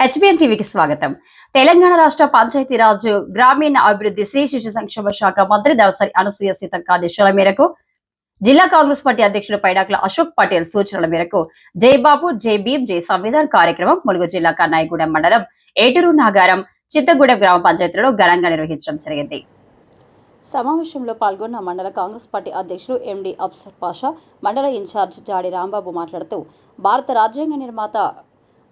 HBN టీవీకి స్వాగతం. తెలంగాణ రాష్ట్ర పంచాయతీరాజ్ గ్రామీణ అభివృద్ధి శ్రీ శిశు సంక్షేమ శాఖ మంత్రి దళసరి అనసూయ సీతక్క ఆదేశాల మేరకు జిల్లా కాంగ్రెస్ పార్టీ అధ్యక్షుడు పైడాకుల అశోక్ పటేల్ సూచనల మేరకు జై బాబు జై భీమ్ జై సంవిధాన్ కార్యక్రమం ములుగు జిల్లా కన్నాయిగూడెం మండలం ఏటూరు నాగారం చిత్తగూడెం గ్రామ పంచాయతీలో ఘనంగా నిర్వహించడం జరిగింది. సమావేశంలో పాల్గొన్న మండల కాంగ్రెస్ పార్టీ అధ్యక్షుడు ఎండి అఫ్సర్ పాషా మండల ఇన్ఛార్జ్ జాడి రాంబాబు మాట్లాడుతూ భారత రాజ్యాంగ నిర్మాత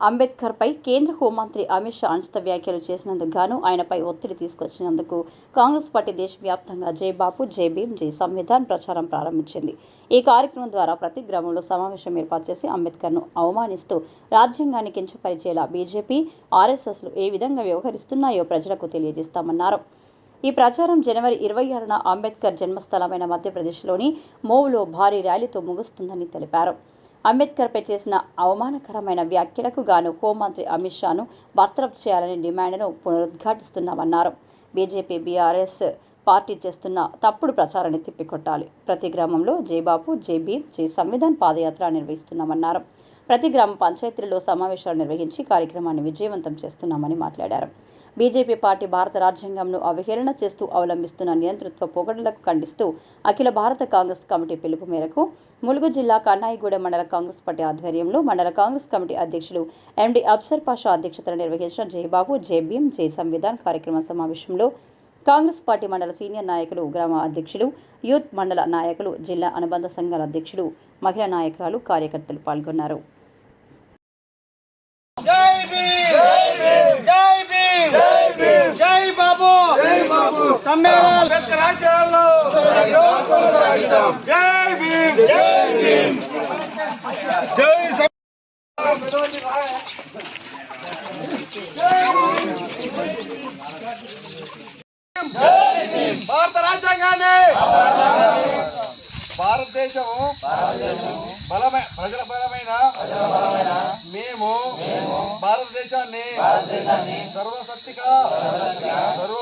అంబేద్కర్పై కేంద్ర హోంమంత్రి అమిత్ షా అనుచిత వ్యాఖ్యలు చేసినందుకు గాను ఆయనపై ఒత్తిడి తీసుకొచ్చినందుకు కాంగ్రెస్ పార్టీ దేశవ్యాప్తంగా జై బాపు జై భీమ్ జై సంవిధాన్ ప్రచారం ప్రారంభించింది. ఈ కార్యక్రమం ద్వారా ప్రతి గ్రామంలో సమావేశం ఏర్పాటు చేసి అంబేద్కర్ను అవమానిస్తూ రాజ్యాంగాన్ని కించపరిచేలా బీజేపీ ఆర్ఎస్ఎస్లు ఏ విధంగా వ్యవహరిస్తున్నాయో ప్రజలకు తెలియజేస్తామన్నారు. ఈ ప్రచారం జనవరి ఇరవై ఆరున అంబేద్కర్ జన్మస్థలమైన మధ్యప్రదేశ్లోని మోవులో భారీ ర్యాలీతో ముగుస్తుందని తెలిపారు. అంబేద్కర్పై చేసిన అవమానకరమైన వ్యాఖ్యలకు గాను హోంమంత్రి అమిత్ షాను బర్తరఫ్ చేయాలని డిమాండ్ను పునరుద్ఘాటిస్తున్నామన్నారు బీజేపీ బీఆర్ఎస్ పార్టీ చేస్తున్న తప్పుడు ప్రచారాన్ని తిప్పికొట్టాలి. ప్రతి గ్రామంలో జై బాపు జై భీమ్ జై సంవిధాన్ పాదయాత్ర నిర్వహిస్తున్నామన్నారు. ప్రతి గ్రామ పంచాయతీలలో సమావేశాలు నిర్వహించి కార్యక్రమాన్ని విజయవంతం చేస్తున్నామని మాట్లాడారు. బీజేపీ పార్టీ భారత రాజ్యాంగంను అవహేళన చేస్తూ అవలంబిస్తున్న నియంతృత్వ పొగడలకు ఖండిస్తూ అఖిల భారత కాంగ్రెస్ కమిటీ పిలుపు మేరకు ములుగు జిల్లా కన్నాయిగూడెం మండల కాంగ్రెస్ పార్టీ ఆధ్వర్యంలో మండల కాంగ్రెస్ కమిటీ అధ్యక్షులు ఎండి అబ్సర్ పాషా అధ్యక్షతన నిర్వహించిన జయబాబు జేబీఎం భీమ్ సంవిధాన్ కార్యక్రమ సమావేశంలో కాంగ్రెస్ పార్టీ మండల సీనియర్ నాయకులు గ్రామ అధ్యక్షులు యూత్ మండల నాయకులు జిల్లా అనుబంధ సంఘాల అధ్యక్షులు మహిళా నాయకురాలు కార్యకర్తలు పాల్గొన్నారు. జై భీమ్ జై భీమ్ జై భీమ్ జై బాబు జై బాబు సమ్మేళనాలు రాజ్యాల్లో జై భీమ్ జై భీమ్ జై భారత రాజ్యాంగాన్ని భారతదేశం బలమైన ప్రజల బలమైన? మేము భారతదేశాన్ని సర్వశక్తిగా సర్వ